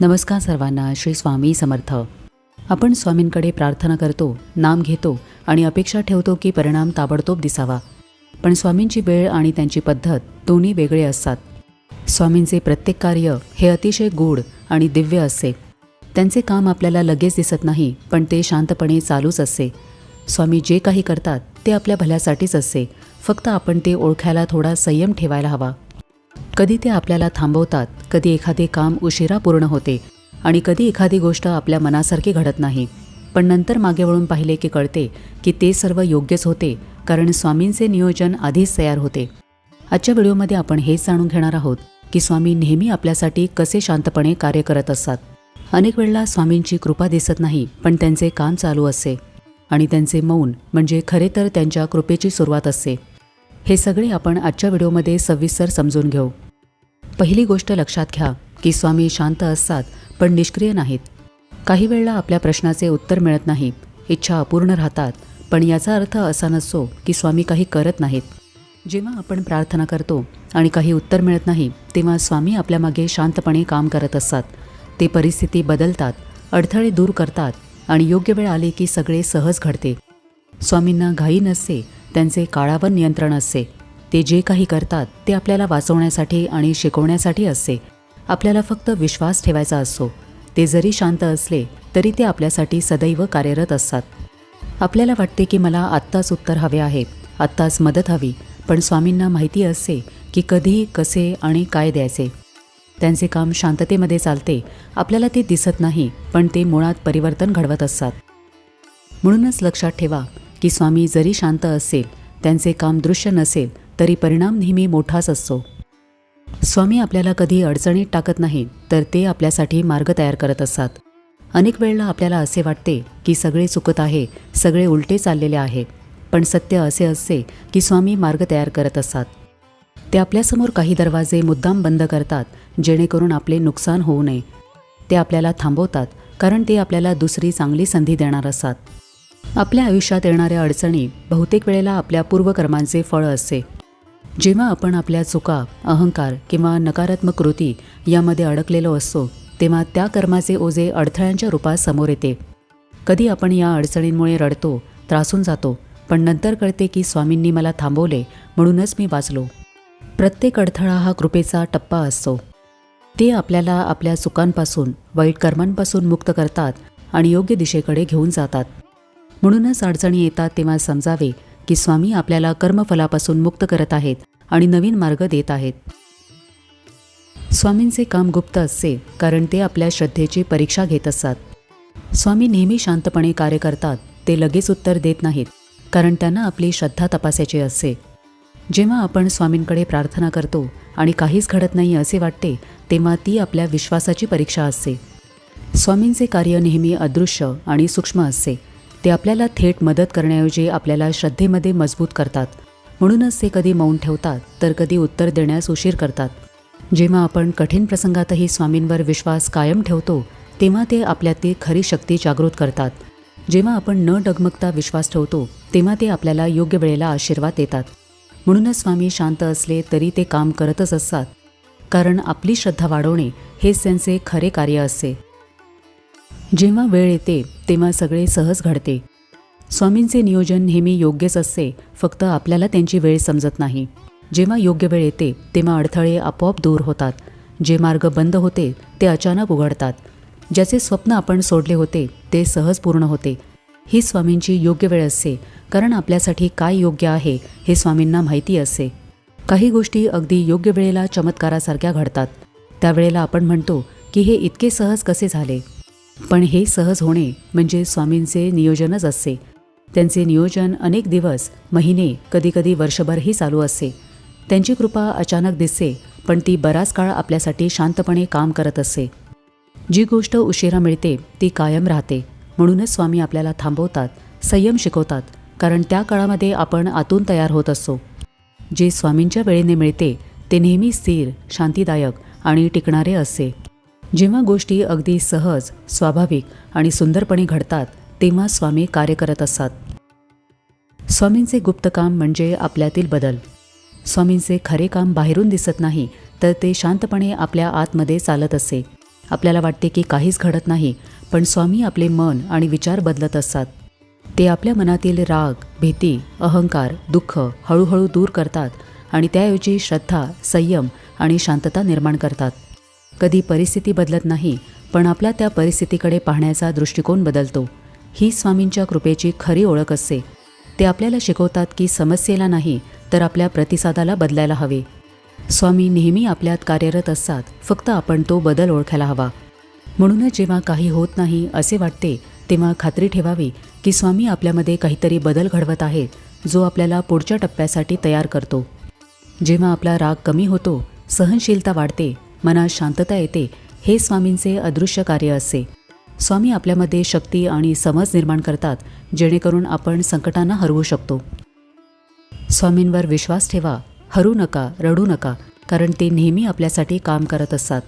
नमस्कार सर्वांना श्री स्वामी समर्थ. आपण स्वामींकडे प्रार्थना करतो नाम घेतो आणि अपेक्षा ठेवतो की परिणाम ताबडतोब दिसावा. पण स्वामींची वेळ आणि त्यांची पद्धत दोन्ही वेगळे असतात. स्वामींचे प्रत्येक कार्य हे अतिशय गूढ आणि दिव्य असते. त्यांचे काम आपल्याला लगेच दिसत नाही पण ते शांतपणे चालूच असते. स्वामी जे काही करतात ते आपल्या भल्यासाठीच असते. फक्त आपण ते ओळखायला थोडा संयम ठेवायला हवा. कधी ते आपल्याला थांबवतात कधी एखादे काम उशिरा पूर्ण होते आणि कधी एखादी गोष्ट आपल्या मनासारखी घडत नाही. पण नंतर मागे वळून पाहिले की कळते की ते सर्व योग्यच होते कारण स्वामींचे नियोजन आधीच तयार होते. आजच्या व्हिडिओमध्ये आपण हेच जाणून घेणार आहोत की स्वामी नेहमी आपल्यासाठी कसे शांतपणे कार्य करत असतात. अनेक वेळेला स्वामींची कृपा दिसत नाही पण त्यांचे काम चालू असते आणि त्यांचे मौन म्हणजे खरे तर त्यांच्या कृपेची सुरुवात असते. हे सगळे आपण आजच्या व्हिडिओमध्ये सविस्तर समजून घेऊ. पहिली गोष्ट लक्षात घ्या की स्वामी शांत असतात पण निष्क्रिय नाहीत. काही वेळेला आपल्या प्रश्नाचे उत्तर मिळत नाही इच्छा अपूर्ण राहतात पण याचा अर्थ असा नसतो की स्वामी काही करत नाहीत. जेव्हा आपण प्रार्थना करतो आणि काही उत्तर मिळत नाही तेव्हा स्वामी आपल्यामागे शांतपणे काम करत असतात. ते परिस्थिती बदलतात अडथळे दूर करतात आणि योग्य वेळ आली की सगळे सहज घडते. स्वामींना घाई नसते त्यांचे काळावर नियंत्रण असते. ते जे काही करतात ते आपल्याला वाचवण्यासाठी आणि शिकवण्यासाठी असते. आपल्याला फक्त विश्वास ठेवायचा असतो. ते जरी शांत असले तरी ते आपल्यासाठी सदैव कार्यरत असतात. आपल्याला वाटते की मला आत्ताच उत्तर हवे आहे आत्ताच मदत हवी पण स्वामींना माहिती असते की कधी कसे आणि काय द्यायचे. त्यांचे काम शांततेमध्ये चालते आपल्याला ते दिसत नाही पण ते मुळात परिवर्तन घडवत असतात. म्हणूनच लक्षात ठेवा की स्वामी जरी शांत असेल त्यांचे काम दृश्य नसेल तरी परिणाम नेहमी मोठाच असतो. स्वामी आपल्याला कधी अडचणीत टाकत नाहीत तर ते आपल्यासाठी मार्ग तयार करत असतात. अनेक वेळेला आपल्याला असे वाटते की सगळे चुकत आहे सगळे उलटे चाललेले आहे पण सत्य असे असते की स्वामी मार्ग तयार करत असतात. ते आपल्यासमोर काही दरवाजे मुद्दाम बंद करतात जेणेकरून आपले नुकसान होऊ नये. ते आपल्याला थांबवतात कारण ते आपल्याला दुसरी चांगली संधी देणार असतात. आपल्या आयुष्यात येणाऱ्या अडचणी बहुतेक वेळेला आपल्या पूर्वकर्मांचे फळ असते. जेव्हा आपण आपल्या चुका अहंकार किंवा नकारात्मक कृती यामध्ये अडकलेलो असतो तेव्हा त्या कर्माचे ओझे अडथळ्यांच्या रूपात समोर येते. कधी आपण या अडचणींमुळे रडतो त्रासून जातो पण नंतर कळते की स्वामींनी मला थांबवले म्हणूनच मी वाचलो. प्रत्येक अडथळा हा कृपेचा टप्पा असतो. ते आपल्याला आपल्या चुकांपासून वाईट कर्मांपासून मुक्त करतात आणि योग्य दिशेकडे घेऊन जातात. म्हणूनच अडचणी येतात तेव्हा समजावे की स्वामी आपल्याला कर्मफलापासून मुक्त करत आहेत आणि नवीन मार्ग देत आहेत. स्वामींचे काम गुप्त असते कारण ते आपल्या श्रद्धेची परीक्षा घेत असतात. स्वामी नेहमी शांतपणे कार्य करतात ते लगेच उत्तर देत नाहीत कारण त्यांना आपली श्रद्धा तपासायची असते. जेव्हा आपण स्वामींकडे प्रार्थना करतो आणि काहीच घडत नाही असे वाटते तेव्हा ती आपल्या विश्वासाची परीक्षा असते. स्वामींचे कार्य नेहमी अदृश्य आणि सूक्ष्म असते. ते आपल्याला थेट मदत करण्याऐवजी आपल्याला श्रद्धेमध्ये मजबूत करतात. म्हणूनच ते कधी मौन ठेवतात तर कधी उत्तर देण्यास उशीर करतात. जेव्हा आपण कठीण प्रसंगातही स्वामींवर विश्वास कायम ठेवतो तेव्हा ते आपल्यातील खरी शक्ती जागृत करतात. जेव्हा आपण न डगमगता विश्वास ठेवतो तेव्हा ते आपल्याला योग्य वेळेला आशीर्वाद देतात. म्हणूनच स्वामी शांत असले तरी ते काम करतच असतात. कारण आपली श्रद्धा वाढवणे हेच त्यांचे खरे कार्य असते. जेव्हा वेळ येते तेव्हा सगळे सहज घडते. स्वामींचे नियोजन नेहमी योग्यच असते फक्त आपल्याला त्यांची वेळ समजत नाही. जेव्हा योग्य वेळ येते तेव्हा अडथळे आपोआप दूर होतात. जे मार्ग बंद होते ते अचानक उघडतात. ज्याचे स्वप्न आपण सोडले होते ते सहज पूर्ण होते. ही स्वामींची योग्य वेळ असते कारण आपल्यासाठी काय योग्य आहे हे स्वामींना माहिती असते. काही गोष्टी अगदी योग्य वेळेला चमत्कारासारख्या घडतात. त्यावेळेला आपण म्हणतो की हे इतके सहज कसे झाले? पण हे सहज होणे म्हणजे स्वामींचे नियोजनच असते. त्यांचे नियोजन अनेक दिवस महिने कधीकधी वर्षभरही चालू असते. त्यांची कृपा अचानक दिसते पण ती बराच काळ आपल्यासाठी शांतपणे काम करत असते. जी गोष्ट उशिरा मिळते ती कायम राहते. म्हणूनच स्वामी आपल्याला थांबवतात संयम शिकवतात कारण त्या काळामध्ये आपण आतून तयार होत असतो. जे स्वामींच्या वेळेने मिळते ते नेहमी स्थिर शांतीदायक आणि टिकणारे असते. जेव्हा गोष्टी अगदी सहज स्वाभाविक आणि सुंदरपणे घडतात तेव्हा स्वामी कार्य करत असतात. स्वामींचे गुप्त काम म्हणजे आपल्यातील बदल. स्वामींचे खरे काम बाहेरून दिसत नाही तर ते शांतपणे आपल्या आतमध्ये चालत असे. आपल्याला वाटते की काहीच घडत नाही पण स्वामी आपले मन आणि विचार बदलत असतात. ते आपल्या मनातील राग भीती अहंकार दुःख हळूहळू दूर करतात आणि त्याऐवजी श्रद्धा संयम आणि शांतता निर्माण करतात. कधी परिस्थिती बदलत नाही पण आपला त्या परिस्थितीकडे पाहण्याचा दृष्टिकोन बदलतो. ही स्वामींच्या कृपेची खरी ओळख असते. ते आपल्याला शिकवतात की समस्येला नाही तर आपल्या प्रतिसादाला बदलायला हवे. स्वामी नेहमी आपल्यात कार्यरत असतात फक्त आपण तो बदल ओळखायला हवा. म्हणूनच जेव्हा काही होत नाही असे वाटते तेव्हा खात्री ठेवावी की स्वामी आपल्यामध्ये काहीतरी बदल घडवत आहेत जो आपल्याला पुढच्या टप्प्यासाठी तयार करतो. जेव्हा आपला राग कमी होतो सहनशीलता वाढते मनात शांतता येते हे स्वामींचे अदृश्य कार्य असे. स्वामी आपल्यामध्ये शक्ती आणि समज निर्माण करतात जेणेकरून आपण संकटांना हरवू शकतो. स्वामींवर विश्वास ठेवा हरू नका रडू नका कारण ते नेहमी आपल्यासाठी काम करत असतात.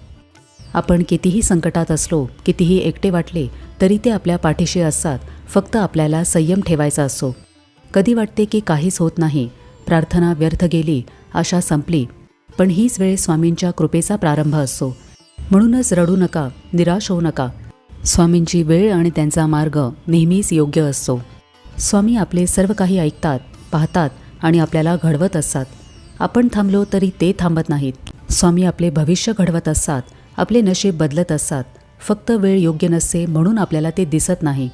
आपण कितीही संकटात असलो कितीही एकटे वाटले तरी ते आपल्या पाठीशी असतात फक्त आपल्याला संयम ठेवायचा असतो कधी वाटते की काहीच होत नाही प्रार्थना व्यर्थ गेली आशा संपली पण हीच वेळ स्वामींच्या कृपेचा प्रारंभ असतो म्हणूनच रडू नका निराश होऊ नका. स्वामींची वेळ आणि त्यांचा मार्ग नेहमीच योग्य असतो स्वामी आपले सर्व काही ऐकतात पाहतात आणि आपल्याला घडवत असतात. आपण थांबलो तरी ते थांबत नाहीत. स्वामी आपले भविष्य घडवत असतात आपले नशीब बदलत असतात. फक्त वेळ योग्य नसते म्हणून आपल्याला ते दिसत नाही.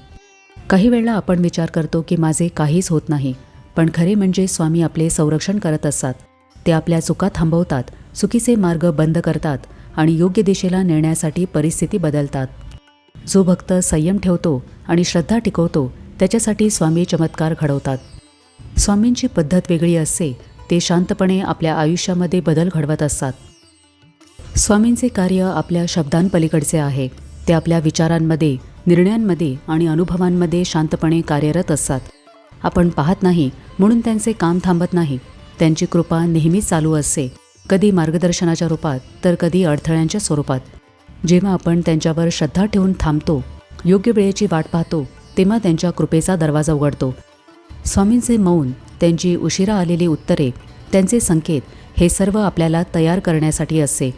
काही वेळेला आपण विचार करतो की माझे काहीच होत नाही पण खरे म्हणजे स्वामी आपले संरक्षण करत असतात. ते आपल्या चुका थांबवतात चुकीचे मार्ग बंद करतात आणि योग्य दिशेला नेण्यासाठी परिस्थिती बदलतात. जो भक्त संयम ठेवतो आणि श्रद्धा टिकवतो त्याच्यासाठी स्वामी चमत्कार घडवतात. स्वामींची पद्धत वेगळी असते ते शांतपणे आपल्या आयुष्यामध्ये बदल घडवत असतात. स्वामींचे कार्य आपल्या शब्दांपलीकडचे आहे ते आपल्या विचारांमध्ये निर्णयांमध्ये आणि अनुभवांमध्ये शांतपणे कार्यरत असतात. आपण पाहत नाही म्हणून त्यांचे काम थांबत नाही. त्यांची कृपा नेहमीच चालू असते. कधी मार्गदर्शनाच्या रूपात तर कधी अडथळ्यांच्या स्वरूपात. जेव्हा आपण त्यांच्यावर श्रद्धा ठेवून थांबतो योग्य वेळेची वाट पाहतो तेव्हा त्यांच्या कृपेचा दरवाजा उघडतो. स्वामींचे मौन त्यांची उशिरा आलेली उत्तरे त्यांचे संकेत हे सर्व आपल्याला तयार करण्यासाठी असते.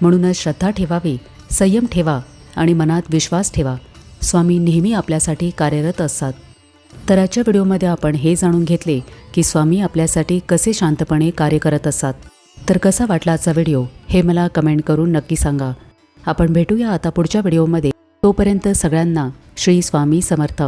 म्हणूनच श्रद्धा ठेवावी संयम ठेवा आणि मनात विश्वास ठेवा. स्वामी नेहमी आपल्यासाठी कार्यरत असतात. तर आजच्या व्हिडिओमध्ये आपण हे जाणून घेतले की स्वामी आपल्यासाठी कसे शांतपणे कार्य करत असतात. तर कसा वाटला आजचा व्हिडिओ हे मला कमेंट करून नक्की सांगा. आपण भेटूया आता पुढच्या व्हिडिओमध्ये. तोपर्यंत सगळ्यांना श्री स्वामी समर्थ.